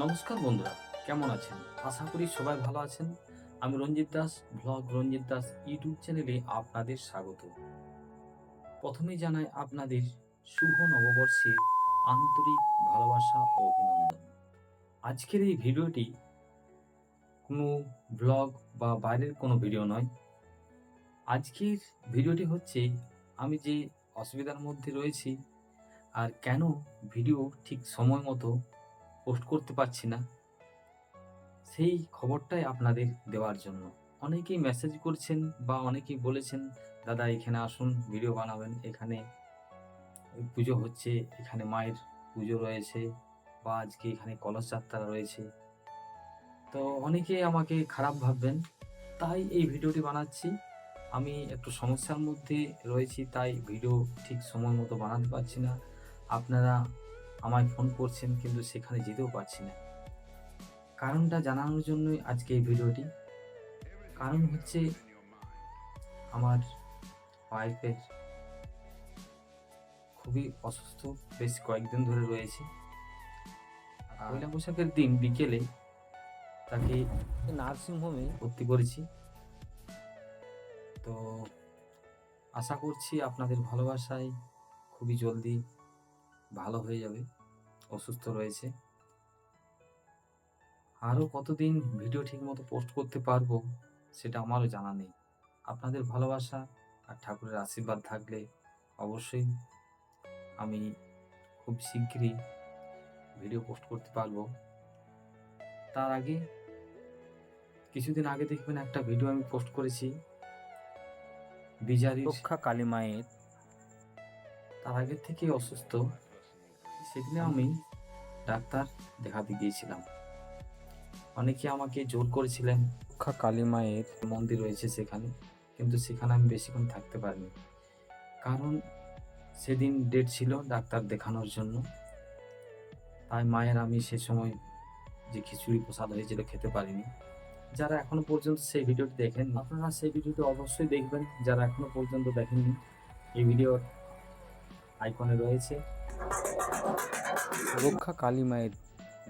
নমস্কার বন্ধুরা, কেমন আছেন? আশা করি সবাই ভালো আছেন। আমি রঞ্জিত দাস, ব্লগ রঞ্জিত দাস ইউটিউব চ্যানেলে আপনাদের স্বাগত। প্রথমেই জানাই আপনাদের শুভ নববর্ষের আন্তরিক ভালোবাসা ও অভিনন্দন। আজকের এই ভিডিওটি কোনো ব্লগ বা বাইরের কোনো ভিডিও নয়। আজকের ভিডিওটি হচ্ছে, আমি যে অসুবিধার মধ্যে রয়েছি আর কেন ভিডিও ঠিক সময় মতো পোস্ট করতে পারছি না। সেই খবরটাই আপনাদের দেওয়ার জন্য। অনেকেই মেসেজ করছেন বা অনেকেই বলেছেন, দাদা, এখানে আসুন ভিডিও বানাবেন। এখানে পুজো হচ্ছে, এখানে মায়ের পুজো রয়েছে বা আজকে এখানে কলস যাত্রা রয়েছে। তো অনেকেই আমাকে খারাপ ভাববেন, তাই এই ভিডিওটি বানাচ্ছি। আমি একটু সমস্যার মধ্যে রয়েছি, তাই ভিডিও ঠিক সময় মতো বানাতে পারছি না। আপনারা আমায় ফোন করছেন কিন্তু সেখানে যেতেও পারছি না। কারণটা জানানোর জন্যই আজকে এই ভিডিওটি। কারণ হচ্ছে আমার ওয়াইফের খুবই অসুস্থ বেশ কয়েকদিন ধরে রয়েছে। পয়লা বৈশাখের দিন বিকেলে তাকে নার্সিংহোমে ভর্তি করেছি। তো আশা করছি আপনাদের ভালোবাসায় খুবই জলদি ভালো হয়ে যাবে অসুস্থ রয়েছে। আরও কতদিন ভিডিও ঠিকমতো পোস্ট করতে পারব সেটা আমারও জানা নেই। আপনাদের ভালোবাসা আর ঠাকুরের আশীর্বাদ থাকলে অবশ্যই আমি খুব শীঘ্রই ভিডিও পোস্ট করতে পারব। তার আগে কিছুদিন আগে দেখবেন একটা ভিডিও আমি পোস্ট করেছি। বিজারি রক্ষা কালী মায়ের। তার আগের থেকে অসুস্থ। সেদিনে আমি ডাক্তার দেখাতে গিয়েছিলাম। অনেকে আমাকে জোর করেছিলেন রক্ষা কালী মায়ের মন্দির রয়েছে সেখানে। কিন্তু সেখানে আমি বেশিক্ষণ থাকতে পারিনি। কারণ সেদিন ডেট ছিল ডাক্তার দেখানোর জন্য। তাই মায়ের আমি সে সময় যে খিচুড়ি প্রসাদ হয়েছিল খেতে পারিনি। যারা এখনও পর্যন্ত সেই ভিডিওটি দেখেন, আপনারা সেই ভিডিওটি অবশ্যই দেখবেন। যারা এখনও পর্যন্ত দেখেননি, এই ভিডিওর আইকনে রয়েছে। রক্ষা কালী মায়ের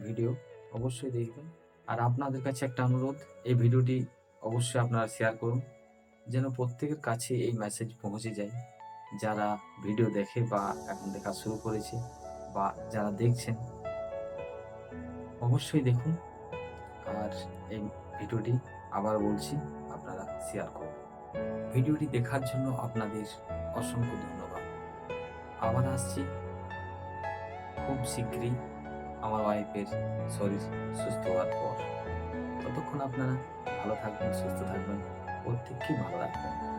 ভিডিও অবশ্যই দেখবেন। আর আপনাদের কাছে একটা অনুরোধ, এই ভিডিওটি অবশ্যই আপনারা শেয়ার করুন, যেন প্রত্যেকের কাছে এই মেসেজ পৌঁছে যায়। যারা ভিডিও দেখে বা এখন দেখা শুরু করেছে বা যারা দেখছেন, অবশ্যই দেখুন। আর এই ভিডিওটি আবার বলছি, আপনারা শেয়ার করুন। ভিডিওটি দেখার জন্য আপনাদের অসংখ্য ধন্যবাদ। আবার আসছি খুব শীঘ্রই আমার ওয়াইফের শরীর সুস্থ হওয়ার পর। ততক্ষণ আপনারা ভালো থাকবেন, সুস্থ থাকবেন। প্রত্যেককেই ভালো রাখবেন।